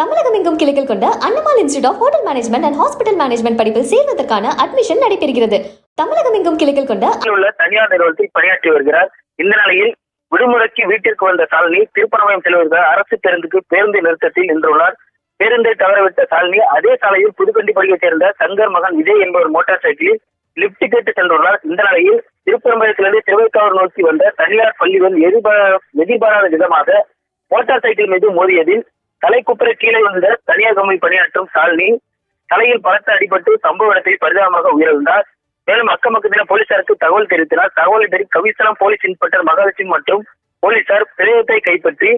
தமிழகம் எங்கும் கிளைகள் கொண்ட Annamalai institute of hotel management and hospital management படிப்பில் சேர்வதற்கான அட்மிஷன் நடைபெறுகிறது. தமிழகம் எங்கும் கிளைகள் கொண்ட உள்ள தனியார் நிறுவனத்தில் பணியாற்றி வருகிறார். இந்த நிலையில் விடுமுறைக்கு வீட்டிற்கு வந்த சாலினி திருப்பரமயம் செல்வதற்கு அரசு பேருந்துக்கு பேருந்து நிறுத்தத்தில் நின்றுள்ளார். பேருந்தை தவறவிட்ட சாலினி அதே சாலையில் புதுக்கண்டிப்படியைச் சேர்ந்த சங்கர் மகன் விஜய் என்பவர் மோட்டார் சைக்கிளில் லிப்ட் கேட்டு சென்றுள்ளார். இந்த நிலையில் திருப்பரம்பயத்திலிருந்து திருவைக்காவூர் நோக்கி வந்த தனியார் பள்ளிகள் எதிர்பாரா- எதிர்பாராத விதமாக மோட்டார் சைக்கிள் மீது மோதியதில் தலைக்குப்புற கீழே வந்த தனியாகமை பணியாற்றும் சாலினி தலையில் பலத்த அடிபட்டு சம்பவ இடத்தில் பரிதாபமாக உயிரிழந்தார். மேலும் அக்கமக்கத்தின போலீசாருக்கு தகவல் தெரிவித்தனர் தகவலை கவிசலம் போலீஸ் இன்ஸ்பெக்டர் மகாலட்சுமி மற்றும் போலீசார் பிரேதத்தை கைப்பற்றி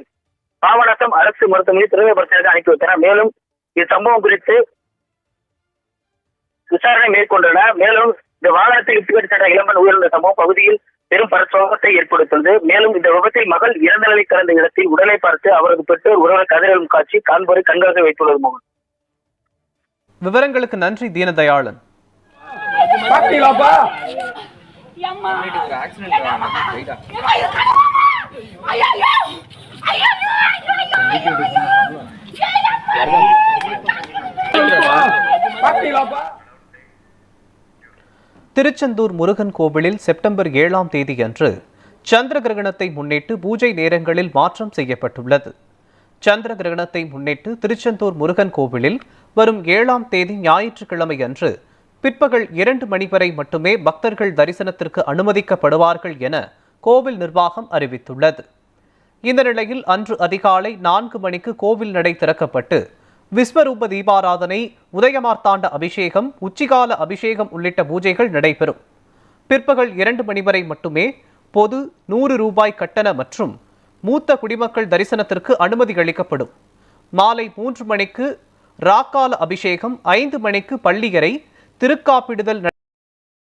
பாபநாசம் அரசு மருத்துவமனை பிரதம அனுப்பி வைத்தனர். மேலும் இச்சம்பவம் குறித்து விசாரணை மேற்கொண்டனர். மேலும் இந்த வாகனத்தை இட்டுக்கட்டு சென்ற இளம்பன் உயிரிழந்த சம்பவம் பகுதியில் பெரும் பரசோகத்தை ஏற்படுத்தியது மேலும் இந்த விபத்தில் மகள் இறந்த நிலை கிடந்த இடத்தில் உடலை பார்த்து அவரது பெற்றோர் உறவினர் கதிரலும் காட்சி காண்போரை கண்காணிக்க வைத்துள்ளது மோகன் விவரங்களுக்கு நன்றி தீனதயாளன் பாத்தீங்களாப்பா திருச்செந்தூர் முருகன் கோவிலில் செப்டம்பர் ஏழாம் தேதியன்று சந்திர கிரகணத்தை முன்னிட்டு பூஜை நேரங்களில் மாற்றம் செய்யப்பட்டுள்ளது. சந்திர கிரகணத்தை முன்னிட்டு திருச்செந்தூர் முருகன் கோவிலில் வரும் ஏழாம் தேதி ஞாயிற்றுக்கிழமை அன்று பிற்பகல் இரண்டு மணி வரை மட்டுமே பக்தர்கள் தரிசனத்திற்கு அனுமதிக்கப்படுவார்கள் என கோவில் நிர்வாகம் அறிவித்துள்ளது. இந்த நிலையில் அன்று அதிகாலை நான்கு மணிக்கு கோவில் நடை திறக்கப்பட்டு விஸ்வரூப தீபாராதனை உதயமார்த்தாண்ட அபிஷேகம் உச்சிகால அபிஷேகம் உள்ளிட்ட பூஜைகள் நடைபெறும். பிற்பகல் இரண்டு மணி வரை மட்டுமே பொது நூறு ரூபாய் கட்டண மற்றும் மூத்த குடிமக்கள் தரிசனத்திற்கு அனுமதி அளிக்கப்படும். மாலை மூன்று மணிக்கு ராக்கால அபிஷேகம் ஐந்து மணிக்கு பள்ளியறை திருக்காப்பிடுதல்